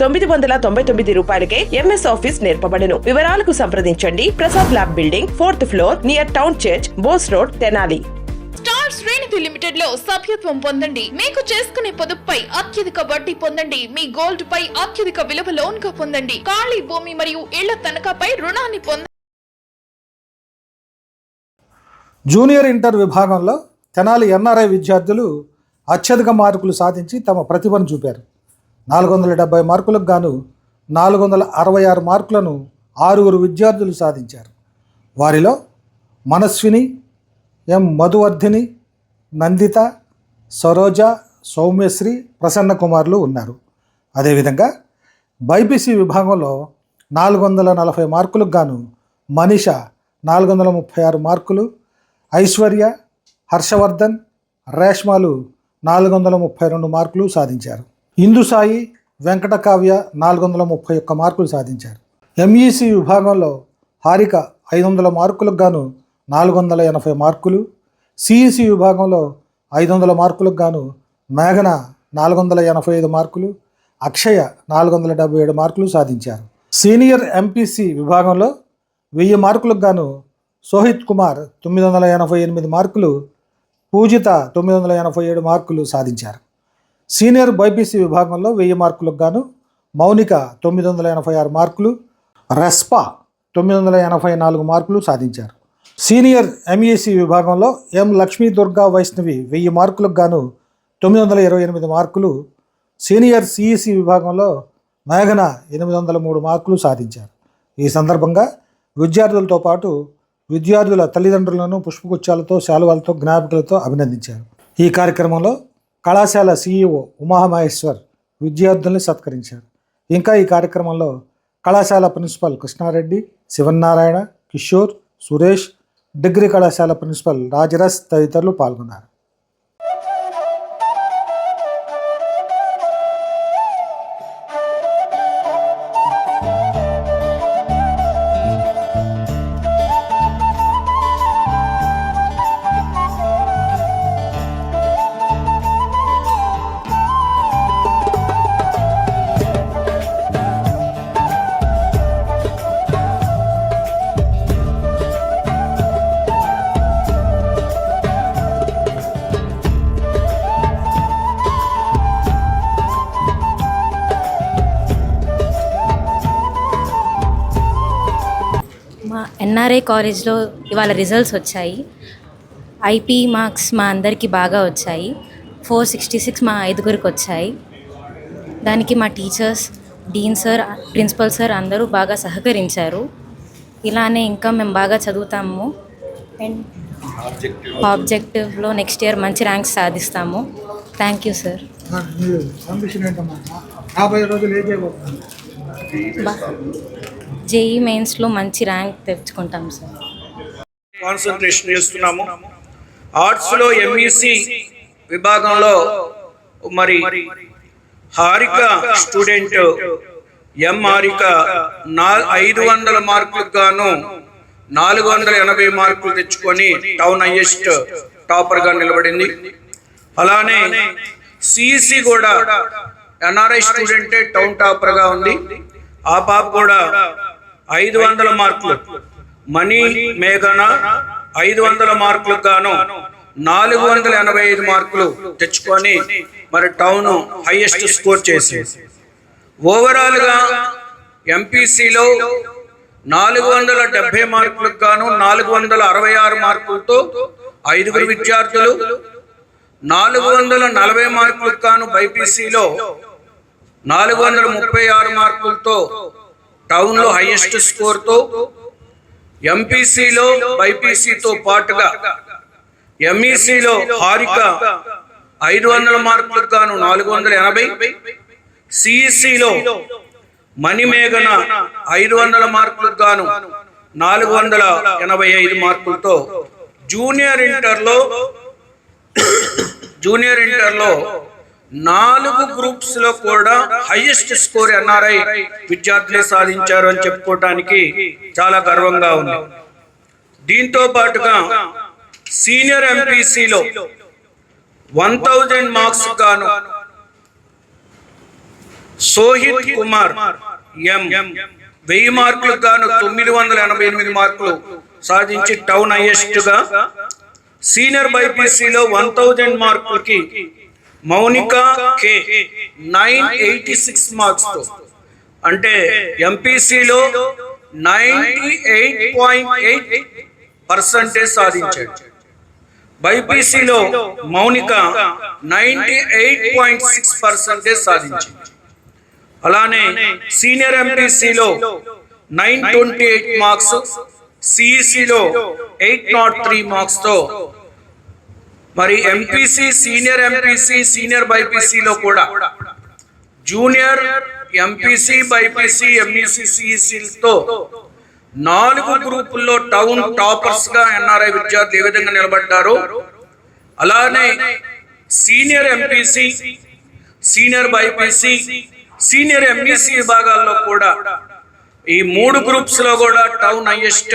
తొమ్మిది వందల తొంభై తొమ్మిది రూపాయలకే ఎంఎస్ ఆఫీస్ నేర్పబడును. వివరాలకు సంప్రదించండి. Prasad lab building fourth floor near town church Bose road Tenali. Star Srinidhi లిమిటెడ్లో సభ్యత్వం పొందండి. మీకు చేసుకునే పొదుపుపై అత్యధిక వడ్డీ పొందండి. మీ గోల్డ్ పై అత్యధిక విలువ లోన్గా పొందండి. ఖాళీ భూమి మరియు ఇళ్ళ తనఖాపై రుణాన్ని పొందండి జూనియర్ ఇంటర్ విభాగంలో తెనాలి ఎన్ఆర్ఐ విద్యార్థులు అత్యధిక మార్కులు సాధించి తమ ప్రతిభను చూపారు. నాలుగు వందల డెబ్బై మార్కులకు గాను నాలుగు వందల అరవై ఆరు మార్కులను ఆరుగురు విద్యార్థులు సాధించారు. వారిలో మనస్విని ఎం. మధువర్ధిని నందిత సరోజ సౌమ్యశ్రీ ప్రసన్న కుమార్లు ఉన్నారు. అదేవిధంగా బైపీసీ విభాగంలో నాలుగు వందల నలభై మార్కులకు గాను మనీష నాలుగు వందల ముప్పై ఆరు మార్కులు ఐశ్వర్య హర్షవర్ధన్ రేష్మాలు నాలుగు వందల ముప్పై రెండు మార్కులు సాధించారు. ఇందుసాయి వెంకటకావ్య వెంకట కావ్య నాలుగు వందల ముప్పై ఒక్క మార్కులు సాధించారు. ఎంఈసి విభాగంలో హారిక ఐదు వందల మార్కులకు గాను నాలుగు వందల ఎనభై మార్కులు సిఈసి విభాగంలో ఐదు వందల మార్కులకు గాను మేఘన నాలుగు వందల ఎనభై ఐదు మార్కులు అక్షయ నాలుగు వందల డెబ్బై ఏడు మార్కులు సాధించారు. సీనియర్ ఎంపీసీ విభాగంలో వెయ్యి మార్కులకు గాను సోహిత్ కుమార్ తొమ్మిది వందల ఎనభై ఎనిమిది మార్కులు పూజిత తొమ్మిది వందల ఎనభై ఏడు మార్కులు సాధించారు. సీనియర్ బైపీసీ విభాగంలో వెయ్యి మార్కులకు గాను మౌనిక తొమ్మిది వందల ఎనభై ఆరు మార్కులు రెస్పా తొమ్మిది వందల ఎనభై నాలుగు మార్కులు సాధించారు. సీనియర్ ఎంఈసీ విభాగంలో ఎం లక్ష్మీ దుర్గా వైష్ణవి వెయ్యి మార్కులకు గాను తొమ్మిది వందల ఇరవై ఎనిమిది మార్కులు సీనియర్ సిఈసి విభాగంలో మేఘన ఎనిమిది వందల మూడు మార్కులు సాధించారు. ఈ సందర్భంగా విద్యార్థులతో పాటు విద్యార్థుల తల్లిదండ్రులను పుష్పగుచ్చాలతో శాలువాలతో జ్ఞాపికలతో అభినందించారు. ఈ కార్యక్రమంలో కళాశాల సీఈఓ ఉమామహేశ్వర్ విద్యార్థుల్ని సత్కరించారు. ఇంకా ఈ కార్యక్రమంలో కళాశాల ప్రిన్సిపల్ కృష్ణారెడ్డి శివన్నారాయణ కిషోర్ సురేష్ డిగ్రీ కళాశాల ప్రిన్సిపల్ రాజరస్ తదితరులు పాల్గొన్నారు. ఎన్ఆర్ఐ కాలేజ్లో ఇవాళ రిజల్ట్స్ వచ్చాయి. ఐపీ మార్క్స్ మా అందరికీ బాగా వచ్చాయి. ఫోర్ సిక్స్టీ సిక్స్ మా ఐదుగురికి వచ్చాయి. దానికి మా teachers dean sir principal sir అందరూ బాగా సహకరించారు. ఇలానే ఇంకా మేము బాగా చదువుతాము. అండ్ ఆబ్జెక్టివ్లో నెక్స్ట్ ఇయర్ మంచి ర్యాంక్స్ సాధిస్తాము. థ్యాంక్ యూ సార్ యాభై రోజులు ఏం చేయబోతున్నారు జేఈ మెయిన్స్లో మంచి ర్యాంక్ తెచ్చుకుంటాం సార్. కాన్సన్ట్రేషన్ చేస్తున్నాము. ఆర్ట్స్లో ఎంఈసి విభాగంలో మరి హారిక స్టూడెంట్ ఎం హారిక నా ఐదు వందల మార్కులకు గాను నాలుగు వందల ఎనభై మార్కులు తెచ్చుకొని టౌన్ హైయెస్ట్ టాపర్గా నిలబడింది. అలానే సిఇసి కూడా ఎన్ఆర్ఐ స్టూడెంటే టౌన్ టాపర్గా ఉంది. ఆ పాప కూడా ఐదు వందల మార్కులు. మణి మేఘన ఐదు వందల మార్కులకు గాను నాలుగు వందల ఎనభై ఐదు మార్కులు తెచ్చుకొని మరి టౌన్ హైయెస్ట్ స్కోర్ చేసింది. ఓవరాల్గా ఎంపీసీలో నాలుగు వందల డెబ్బై మార్కులకు గాను నాలుగు వందల అరవై ఆరు మార్కులతో ఐదుగురు విద్యార్థులు నాలుగు వందల నలభై మార్కులకు గాను బైపీసీలో నాలుగు వందల ముప్పై ఆరు మార్కులతో టౌన్లో హైయెస్ట్ స్కోర్తో ఎంపీసీలో బైపీసీతో పాటుగా ఎంఈసీలో హారిక ఐదు వందల మార్కులకు గాను నాలుగు వందల ఎనభై సిఈసిలో మణిమేఘన ఐదు వందల మార్కులకు గాను నాలుగు వందల ఎనభై ఐదు మార్కులతో జూనియర్ ఇంటర్లో జూనియర్ ఇంటర్లో నాలుగు గ్రూప్స్లో కూడా హైయెస్ట్ స్కోర్ ఎన్ఆర్ఐ విద్యార్థులే సాధించారు అని చెప్పుకోవటానికి చాలా గర్వంగా ఉంది. దీంతో పాటుగా సీనియర్ ఎంపీసీలో వన్ థౌజండ్ మార్క్స్ గాను సోహిత్ కుమార్ ఎం వెయ్యి మార్కులకు గాను తొమ్మిది వందల ఎనభై ఎనిమిది మార్కులు సాధించి టౌన్ హైయెస్ట్గా. సీనియర్ బైపీసీలో వన్ థౌజండ్ మార్కులకి Mounika K nine eighty six మార్క్స్తో. అంటే ఎంపీసీలో ninety eight point eight percentage సాధించాడు బైపీసీలో Mounika ninety eight point six percentage సాధించింది అలానే సీనియర్ ఎంపీసీలో నైన్ ట్వంటీ ఎయిట్ మార్క్స్ సిఈసిలో ఎయిట్ నాట్ త్రీ మార్క్స్తో మరి ఎంపీసీ సీనియర్ ఎంపీసీ సీనియర్ బైపీసీలో కూడా. జూనియర్ ఎంపీసీ బైపీసీ ఎంఈసీసీసీలతో నాలుగు గ్రూపుల్లో టౌన్ టాపర్స్గా ఎన్ఆర్ఐ విద్యార్థులు ఏ విధంగా నిలబడ్డారు? అలానే senior MPC senior BPC senior MEC విభాగాల్లో కూడా ఈ మూడు గ్రూప్స్లో కూడా టౌన్ హైయెస్ట్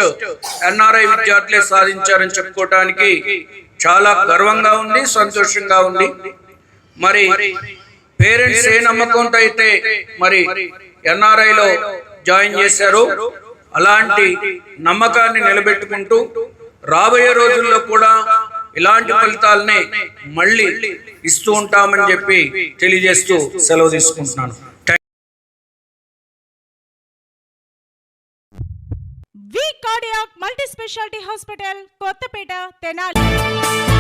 ఎన్ఆర్ఐ విద్యార్థులే సాధించారని చెప్పుకోవటానికి చాలా గర్వంగా ఉంది సంతోషంగా ఉంది మరి పేరెంట్స్ ఏ నమ్మకంతో అయితే మరి ఎన్ఆర్ఐలో లో జాయిన్ చేశారు అలాంటి నమ్మకాన్ని నిలబెట్టుకుంటూ రాబోయే రోజుల్లో కూడా ఇలాంటి ఫలితాలని మళ్ళీ ఇస్తూ ఉంటామని చెప్పి తెలియజేస్తూ సెలవు తీసుకుంటున్నాను. Multi speciality hospital Kothapeta Tenali.